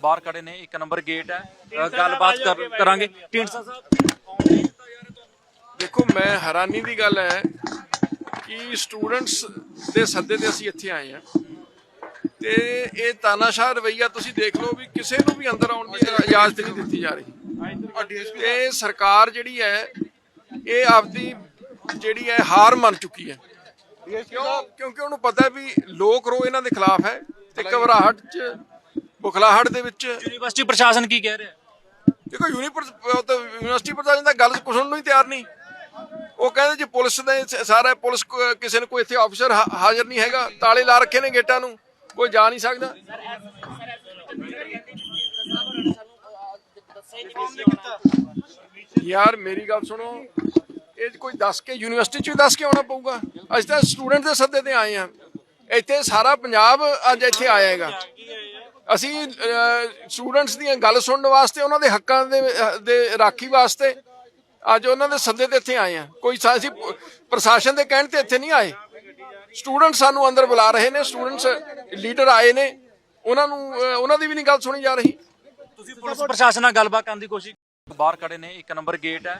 ਬਾਹਰ ਖੜੇ ਨੇ ਇੱਕ ਨੰਬਰ ਗੇਟ ਹੈ। ਅ, ਗੱਲਬਾਤ ਕਰ- ਕਰਾਂਗੇ। ਢੀਂਡਸਾ ਸਾਹਿਬ। ਦੇਖੋ ਮੈਂ ਹੈਰਾਨੀ ਦੀ ਗੱਲ ਹੈ ਕਿ ਸਟੂਡੈਂਟਸ ਦੇ ਸੱਦੇ ਤੇ ਅਸੀਂ ਇੱਥੇ ਆਏ ਹਾਂ। ਤੇ ਇਹ ਤਾਨਾਸ਼ਾਹ ਰਵਈਆ ਤੁਸੀਂ ਦੇਖ ਲਓ ਵੀ ਕਿਸੇ ਨੂੰ ਵੀ ਅੰਦਰ ਆਉਣ ਦੀ ਇਜਾਜ਼ਤ ਨਹੀਂ ਦਿੱਤੀ ਜਾ ਰਹੀ। ਤੇ ਸਰਕਾਰ ਜਿਹੜੀ ਹੈ ਇਹ ਆਪਦੀ ਜਿਹੜੀ ਹੈ ਹਾਰ ਮੰਨ ਚੁੱਕੀ ਹੈ। ਕਿਉਂ? ਕਿਉਂਕਿ ਉਹਨੂੰ ਪਤਾ ਹੈ ਵੀ ਲੋਕ ਰੋ ਇਹਨਾਂ ਦੇ ਖਿਲਾਫ ਹੈ ਤੇ ਘਬਰਾਹਟ ਚ ਬੁਖਲਾਹਟ ਦੇ ਵਿੱਚ ਯੂਨੀਵਰਸਿਟੀ ਪ੍ਰਸ਼ਾਸਨ ਕੀ ਕਹਿ ਰਿਹਾ? ਦੇਖੋ ਯੂਨੀਵਰਸਿਟੀ ਪ੍ਰਸ਼ਾਸਨ ਦਾ ਗੱਲ ਕੁਛ ਨੂੰ ਹੀ ਤਿਆਰ ਨਹੀਂ। ਉਹ ਕਹਿੰਦੇ ਜੀ ਪੁਲਿਸ ਦਾ ਸਾਰਾ ਪੁਲਿਸ ਕਿਸੇ ਨੂੰ ਕੋਈ ਇੱਥੇ ਆਫੀਸਰ ਹਾਜ਼ਰ ਨਹੀਂ ਹੈਗਾ ਤਾਲੇ ਲਾ ਰੱਖੇ ਨੇ ਗੇਟਾਂ ਨੂੰ ਕੋਈ ਜਾ ਨਹੀਂ ਸਕਦਾ। ਯਾਰ ਮੇਰੀ ਗੱਲ ਸੁਣੋ ਇਹ ਕੋਈ ਦੱਸ ਕੇ ਯੂਨੀਵਰਸਿਟੀ ਚ ਵੀ ਦੱਸ ਕੇ ਆਉਣਾ ਪਊਗਾ। ਅਸੀਂ ਤਾਂ ਸਟੂਡੈਂਟ ਦੇ ਸੱਦੇ ਤੇ ਆਏ ਆ ਇੱਥੇ ਸਾਰਾ ਪੰਜਾਬ ਅੱਜ ਇੱਥੇ ਆਇਆ ਹੈਗਾ। ਅਸੀਂ ਸਟੂਡੈਂਟਸ ਦੀਆਂ ਗੱਲ ਸੁਣਨ ਵਾਸਤੇ ਉਹਨਾਂ ਦੇ ਹੱਕਾਂ ਦੇ ਦੇ ਰਾਖੀ ਵਾਸਤੇ ਅੱਜ ਉਹਨਾਂ ਦੇ ਸੱਦੇ ਤੇ ਇੱਥੇ ਆਏ ਆ ਕੋਈ ਅਸੀਂ ਪ੍ਰਸ਼ਾਸਨ ਦੇ ਕਹਿਣ ਤੇ ਇੱਥੇ ਨਹੀਂ ਆਏ। ਸਟੂਡੈਂਟ ਸਾਨੂੰ ਅੰਦਰ ਬੁਲਾ ਰਹੇ ਨੇ ਸਟੂਡੈਂਟਸ ਲੀਡਰ ਆਏ ਨੇ। ਉਹਨਾਂ ਨੂੰ ਉਹਨਾਂ ਦੀ ਵੀ ਨਹੀਂ ਗੱਲ ਸੁਣੀ ਜਾ ਰਹੀ। ਤੁਸੀਂ ਪੁਲਿਸ ਪ੍ਰਸ਼ਾਸਨ ਨਾਲ ਗੱਲਬਾਤ ਕਰਨ ਦੀ ਕੋਸ਼ਿਸ਼ ਬਾਹਰ ਖੜੇ ਨੇ ਇੱਕ ਨੰਬਰ ਗੇਟ ਹੈ।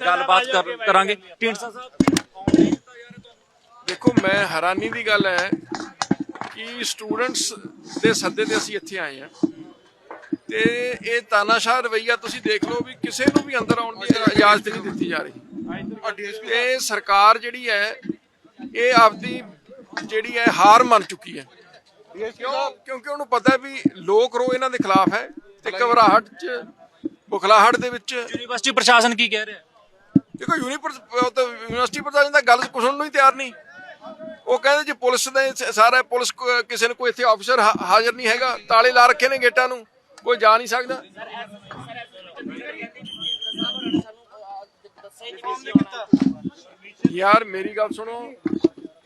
ਗੱਲਬਾਤ ਕਰ- ਕਰਾਂਗੇ। ਢੀਂਡਸਾ ਸਾਹਿਬ। ਦੇਖੋ ਮੈਂ ਹੈਰਾਨੀ ਦੀ ਗੱਲ ਹੈ ਕਿ ਸਟੂਡੈਂਟਸ ਦੇ ਸੱਦੇ ਤੇ ਅਸੀਂ ਇੱਥੇ ਆਏ ਹਾਂ। ਤੇ ਇਹ ਤਾਨਾਸ਼ਾਹ ਰਵਈਆ ਤੁਸੀਂ ਦੇਖ ਲਓ ਵੀ ਕਿਸੇ ਨੂੰ ਵੀ ਅੰਦਰ ਆਉਣ ਦੀ ਇਜਾਜ਼ਤ ਨਹੀਂ ਦਿੱਤੀ ਜਾ ਰਹੀ। ਤੇ ਸਰਕਾਰ ਜਿਹੜੀ ਹੈ ਇਹ ਆਪਦੀ ਜਿਹੜੀ ਹੈ ਹਾਰ ਮੰਨ ਚੁੱਕੀ ਹੈ। ਕਿਉਂ? ਕਿਉਂਕਿ ਉਹਨੂੰ ਪਤਾ ਵੀ ਲੋਕ ਰੋ ਇਹਨਾਂ ਦੇ ਖਿਲਾਫ ਹੈ ਤੇ ਘਬਰਾਹਟ ਚ ਬੁਖਲਾਹਟ ਦੇ ਵਿੱਚ ਯੂਨੀਵਰਸਿਟੀ ਪ੍ਰਸ਼ਾਸਨ ਕੀ ਕਹਿ ਰਿਹਾ? ਦੇਖੋ ਯੂਨੀਵਰਸਿਟੀ ਪ੍ਰਸ਼ਾਸਨ ਦਾ ਗੱਲ ਕੁਛ ਨੂੰ ਹੀ ਤਿਆਰ ਨਹੀਂ। ਉਹ ਕਹਿੰਦੇ ਜੀ ਪੁਲਿਸ ਦੇ ਸਾਰਾ ਪੁਲਿਸ ਕਿਸੇ ਨੂੰ ਕੋਈ ਇੱਥੇ ਆਫੀਸਰ ਹਾਜ਼ਰ ਨਹੀਂ ਹੈਗਾ। ਤਾਲੇ ਲਾ ਰੱਖੇ ਨੇ ਗੇਟਾਂ ਨੂੰ। ਕੋਈ ਜਾ ਨਹੀਂ ਸਕਦਾ। ਯਾਰ, ਮੇਰੀ ਗੱਲ ਸੁਣੋ।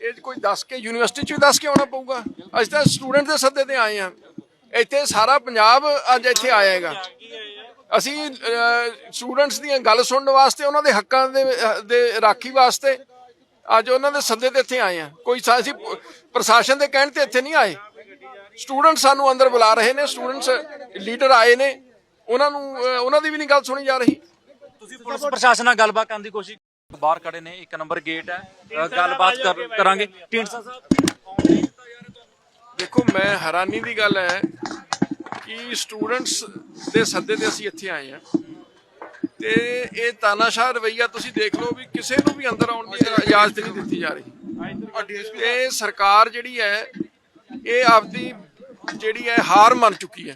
ਇਹ ਕੋਈ ਦੱਸ ਕੇ, ਯੂਨੀਵਰਸਿਟੀ ਚ ਵੀ ਦੱਸ ਕੇ ਆਉਣਾ ਪਊਗਾ। ਅੱਜ ਤਾਂ ਸਟੂਡੈਂਟ ਦੇ ਸੱਦੇ ਤੇ ਆਏ ਆ ਇੱਥੇ ਸਾਰਾ ਪੰਜਾਬ ਅੱਜ ਇੱਥੇ ਆਇਆ ਹੈਗਾ। ਅਸੀਂ ਸਟੂਡੈਂਟਸ ਦੀਆਂ ਗੱਲ ਸੁਣਨ ਵਾਸਤੇ, ਉਹਨਾਂ ਦੇ ਹੱਕਾਂ ਦੇ ਰਾਖੀ ਵਾਸਤੇ ਅੱਜ ਉਹਨਾਂ ਦੇ ਸੱਦੇ ਤੇ ਇੱਥੇ ਆਏ ਆ। ਕੋਈ ਸਾ- ਅਸੀਂ ਪ- ਪ੍ਰਸ਼ਾਸਨ ਦੇ ਕਹਿਣ ਤੇ ਇੱਥੇ ਨਹੀਂ ਆਏ। ਸਟੂਡੈਂਟ ਸਾਨੂੰ ਅੰਦਰ ਬੁਲਾ ਰਹੇ ਨੇ ਸਟੂਡੈਂਟਸ ਲੀਡਰ ਆਏ ਨੇ। ਉਹਨਾਂ ਨੂੰ ਉਹਨਾਂ ਦੀ ਵੀ ਨਹੀਂ ਗੱਲ ਸੁਣੀ ਜਾ ਰਹੀ। ਤੁਸੀਂ ਪੁਲਿਸ ਪ੍ਰਸ਼ਾਸਨ ਨਾਲ ਗੱਲਬਾਤ ਕਰਨ ਦੀ ਕੋਸ਼ਿਸ਼ ਬਾਹਰ ਖੜੇ ਨੇ ਇੱਕ ਨੰਬਰ ਗੇਟ ਹੈ। ਗੱਲਬਾਤ ਕਰ- ਕਰਾਂਗੇ। ਢੀਂਡਸਾ ਸਾਹਿਬ ਦੇਖੋ ਮੈਂ ਹੈਰਾਨੀ ਦੀ ਗੱਲ ਹੈ ਕਿ ਸਟੂਡੈਂਟਸ ਦੇ ਸੱਦੇ ਤੇ ਅਸੀਂ ਇੱਥੇ ਆਏ ਹਾਂ। ਤੇ ਇਹ ਤਾਨਾਸ਼ਾਹ ਰਵਈਆ ਤੁਸੀਂ ਦੇਖ ਲਓ ਵੀ ਕਿਸੇ ਨੂੰ ਵੀ ਅੰਦਰ ਆਉਣ ਦੀ ਇਜਾਜ਼ਤ ਨਹੀਂ ਦਿੱਤੀ ਜਾ ਰਹੀ। ਤੇ ਸਰਕਾਰ ਜਿਹੜੀ ਹੈ ਇਹ ਆਪਦੀ ਜਿਹੜੀ ਹੈ ਹਾਰ ਮੰਨ ਚੁੱਕੀ ਹੈ।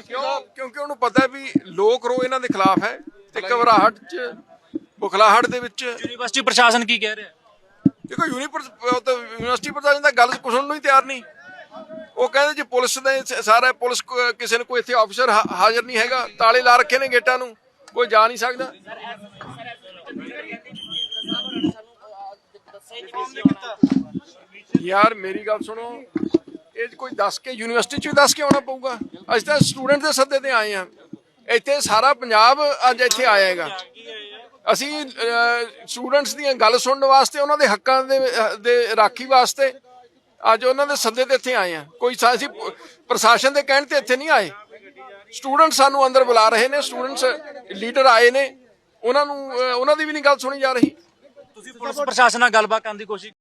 ਕਿਉਂ? ਕਿਉਂਕਿ ਉਹਨੂੰ ਪਤਾ ਵੀ ਲੋਕ ਰੋ ਇਹਨਾਂ ਦੇ ਖਿਲਾਫ ਹੈ ਤੇ ਘਬਰਾਹਟ ਚ ਬੁਖਲਾਹਟ ਦੇ ਵਿੱਚ ਯੂਨੀਵਰਸਿਟੀ ਪ੍ਰਸ਼ਾਸਨ ਕੀ ਕਹਿ ਰਿਹਾ? ਦੇਖੋ ਯੂਨੀਵਰਸਿਟੀ ਪ੍ਰਸ਼ਾਸਨ ਦਾ ਗੱਲ ਕੁਛ ਨੂੰ ਹੀ ਤਿਆਰ ਨਹੀਂ। ਉਹ ਕਹਿੰਦੇ ਜੀ ਪੁਲਿਸ ਦਾ ਸਾਰਾ ਪੁਲਿਸ ਕਿਸੇ ਨੂੰ ਕੋਈ ਇੱਥੇ ਆਫੀਸਰ ਹਾ- ਹਾਜ਼ਰ ਨਹੀਂ ਹੈਗਾ ਤਾਲੇ ਲਾ ਰੱਖੇ ਨੇ ਗੇਟਾਂ ਨੂੰ। ਕੋਈ ਜਾ ਨਹੀਂ ਸਕਦਾ। ਯਾਰ ਮੇਰੀ ਗੱਲ ਸੁਣੋ, ਇਹ ਕੋਈ ਦੱਸ ਕੇ ਯੂਨੀਵਰਸਿਟੀ ਚ ਵੀ ਦੱਸ ਕੇ ਆਉਣਾ ਪਊਗਾ। ਅਸੀਂ ਤਾਂ ਸਟੂਡੈਂਟ ਦੇ ਸੱਦੇ ਤੇ ਆਏ ਆ ਇੱਥੇ ਸਾਰਾ ਪੰਜਾਬ ਅੱਜ ਇੱਥੇ ਆਇਆ ਹੈਗਾ। ਅਸੀਂ ਸਟੂਡੈਂਟਸ ਦੀਆਂ ਗੱਲ ਸੁਣਨ ਵਾਸਤੇ, ਉਹਨਾਂ ਦੇ ਹੱਕਾਂ ਦੇ ਦੇ ਰਾਖੀ ਵਾਸਤੇ ਅੱਜ ਉਹਨਾਂ ਦੇ ਸੱਦੇ ਤੇ ਇੱਥੇ ਆਏ ਆ ਕੋਈ ਸਾ- ਅਸੀਂ ਪ੍ਰਸ਼ਾਸਨ ਦੇ ਕਹਿਣ ਤੇ ਇੱਥੇ ਨਹੀਂ ਆਏ। ਸਟੂਡੈਂਟ ਸਾਨੂੰ ਅੰਦਰ ਬੁਲਾ ਰਹੇ ਨੇ ਸਟੂਡੈਂਟਸ ਲੀਡਰ ਆਏ ਨੇ। ਉਹਨਾਂ ਨੂੰ ਉਹਨਾਂ ਦੀ ਵੀ ਨਹੀਂ ਗੱਲ ਸੁਣੀ ਜਾ ਰਹੀ। ਤੁਸੀਂ ਪੁਲਿਸ ਪ੍ਰਸ਼ਾਸਨ ਨਾਲ ਗੱਲਬਾਤ ਕਰਨ ਦੀ ਕੋਸ਼ਿਸ਼